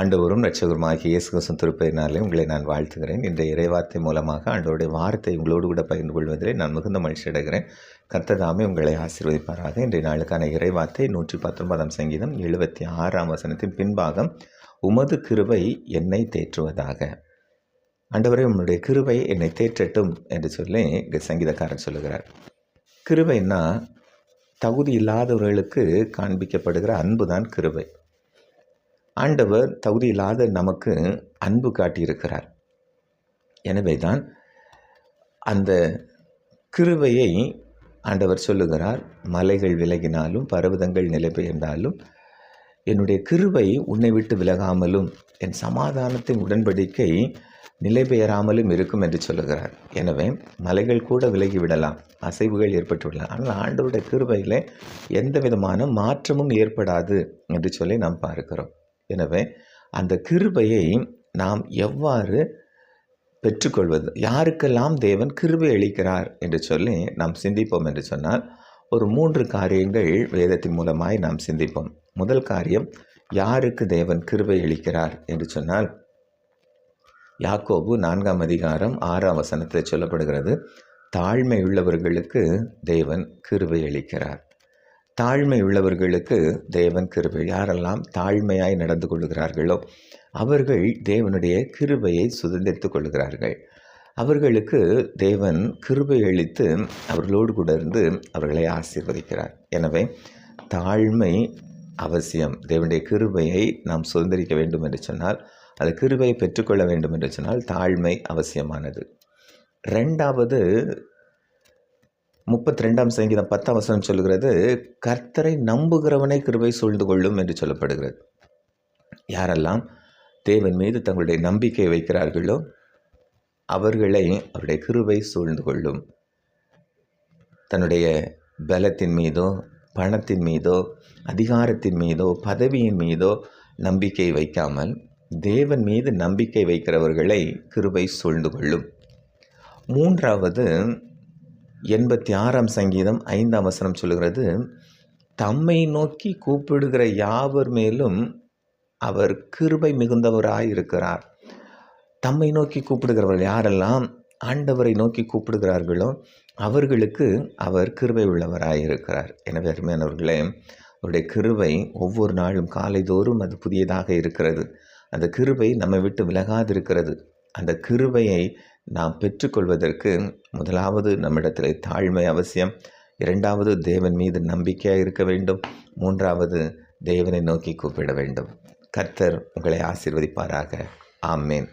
ஆண்டவரும் ரட்சகருமாகிய இயேசு கிறிஸ்துவின் திருப்பெயரினாலே உங்களை நான் வாழ்த்துகிறேன். இன்றைய இறைவார்த்தை மூலமாக ஆண்டவருடைய வார்த்தை உங்களோடு கூட பகிர்ந்து கொள்வதிலே நான் மிகுந்த மகிழ்ச்சி அடைகிறேன். கர்த்ததாமே உங்களை ஆசீர்வதிப்பாராக. இன்றைய நாளுக்கான இறைவார்த்தை நூற்றி பத்தொன்பதாம் சங்கீதம் எழுபத்தி ஆறாம் வசனத்தின் பின்பாகம் உமது கிருபை என்னை தேற்றுவதாக. ஆண்டவரே உங்களுடைய கிருபை என்னை தேற்றட்டும் என்று சொல்லி சங்கீதக்காரன் சொல்லுகிறார். கிருபைன்னா தகுதி இல்லாதவர்களுக்கு காண்பிக்கப்படுகிற அன்பு தான் கிருபை. ஆண்டவர் தகுதி இல்லாத நமக்கு அன்பு காட்டியிருக்கிறார். எனவே தான் அந்த கிருவையை ஆண்டவர் சொல்லுகிறார். மலைகள் விலகினாலும் பர்வதங்கள் நிலை பெயர்ந்தாலும் என்னுடைய கிருவை உன்னை விட்டு விலகாமலும் என் சமாதானத்தின் உடன்படிக்கை நிலை பெயராமலும் இருக்கும் என்று சொல்லுகிறார். எனவே மலைகள் கூட விலகி விடலாம் அசைவுகள் ஏற்பட்டுவிடலாம். ஆனால் ஆண்டவருடைய கிருவையில் எந்த விதமான மாற்றமும் ஏற்படாது என்று சொல்லி நாம் பார்க்கிறோம். எனவே அந்த கிருபையை நாம் எவ்வாறு பெற்றுக்கொள்வது? யாருக்கெல்லாம் தேவன் கிருபை அளிக்கிறார் என்று சொல்லி நாம் சிந்திப்போம் என்று சொன்னால் ஒரு மூன்று காரியங்கள் வேதத்தின் மூலமாய் நாம் சிந்திப்போம். முதல் காரியம் யாருக்கு தேவன் கிருபை அளிக்கிறார் என்று சொன்னால் யாக்கோபு நான்காம் அதிகாரம் ஆறாம் வசனத்தில் சொல்லப்படுகிறது தாழ்மை உள்ளவர்களுக்கு தேவன் கிருபை அளிக்கிறார். தாழ்மை உள்ளவர்களுக்கு தேவன் கிருபை. யாரெல்லாம் தாழ்மையாய் நடந்து கொள்கிறார்களோ அவர்கள் தேவனுடைய கிருபையை சுதந்திரித்து கொள்கிறார்கள். அவர்களுக்கு தேவன் கிருபை அளித்து அவர்களோடு கூட இருந்து அவர்களை ஆசீர்வதிக்கிறார். எனவே தாழ்மை அவசியம். தேவனுடைய கிருபையை நாம் சுதந்திரிக்க வேண்டும் என்று சொன்னால் அந்த கிருபையை பெற்றுக்கொள்ள வேண்டும் என்று சொன்னால் தாழ்மை அவசியமானது. ரெண்டாவது முப்பத்தி ரெண்டாம் சங்கீதம் பத்தாம் வசனம் சொல்கிறது கர்த்தரை நம்புகிறவனை கிருபை சூழ்ந்து கொள்ளும் என்று சொல்லப்படுகிறது. யாரெல்லாம் தேவன் மீது தங்களுடைய நம்பிக்கை வைக்கிறார்களோ அவர்களை அவருடைய கிருபை சூழ்ந்து கொள்ளும். தன்னுடைய பலத்தின் மீதோ பணத்தின் மீதோ அதிகாரத்தின் மீதோ பதவியின் மீதோ நம்பிக்கை வைக்காமல் தேவன் மீது நம்பிக்கை வைக்கிறவர்களை கிருபை சூழ்ந்து கொள்ளும். மூன்றாவது எண்பத்தி ஆறாம் சங்கீதம் ஐந்தாம் வசனம் சொல்லுகிறது தம்மை நோக்கி கூப்பிடுகிற யாவர் மேலும் அவர் கிருபை மிகுந்தவராய் இருக்கிறார். தம்மை நோக்கி கூப்பிடுகிறவர்கள் யாரெல்லாம் ஆண்டவரை நோக்கி கூப்பிடுகிறார்களோ அவர்களுக்கு அவர் கிருபை உள்ளவராய் இருக்கிறார். எனவே அருமையானவர்களே அவருடைய கிருபை ஒவ்வொரு நாளும் காலைதோறும் அது புதியதாக இருக்கிறது. அந்த கிருபை நம்மை விட்டு விலகாது இருக்கிறது அந்த கிருபையை நாம் பெற்றுக்கொள்வதற்கு முதலாவது நம்மிடத்தில் தாழ்மை அவசியம். இரண்டாவது தேவன் மீது நம்பிக்கையாக இருக்க வேண்டும். மூன்றாவது தேவனை நோக்கி கூப்பிட வேண்டும். கர்த்தர் உங்களை ஆசிர்வதிப்பாராக. ஆமேன்.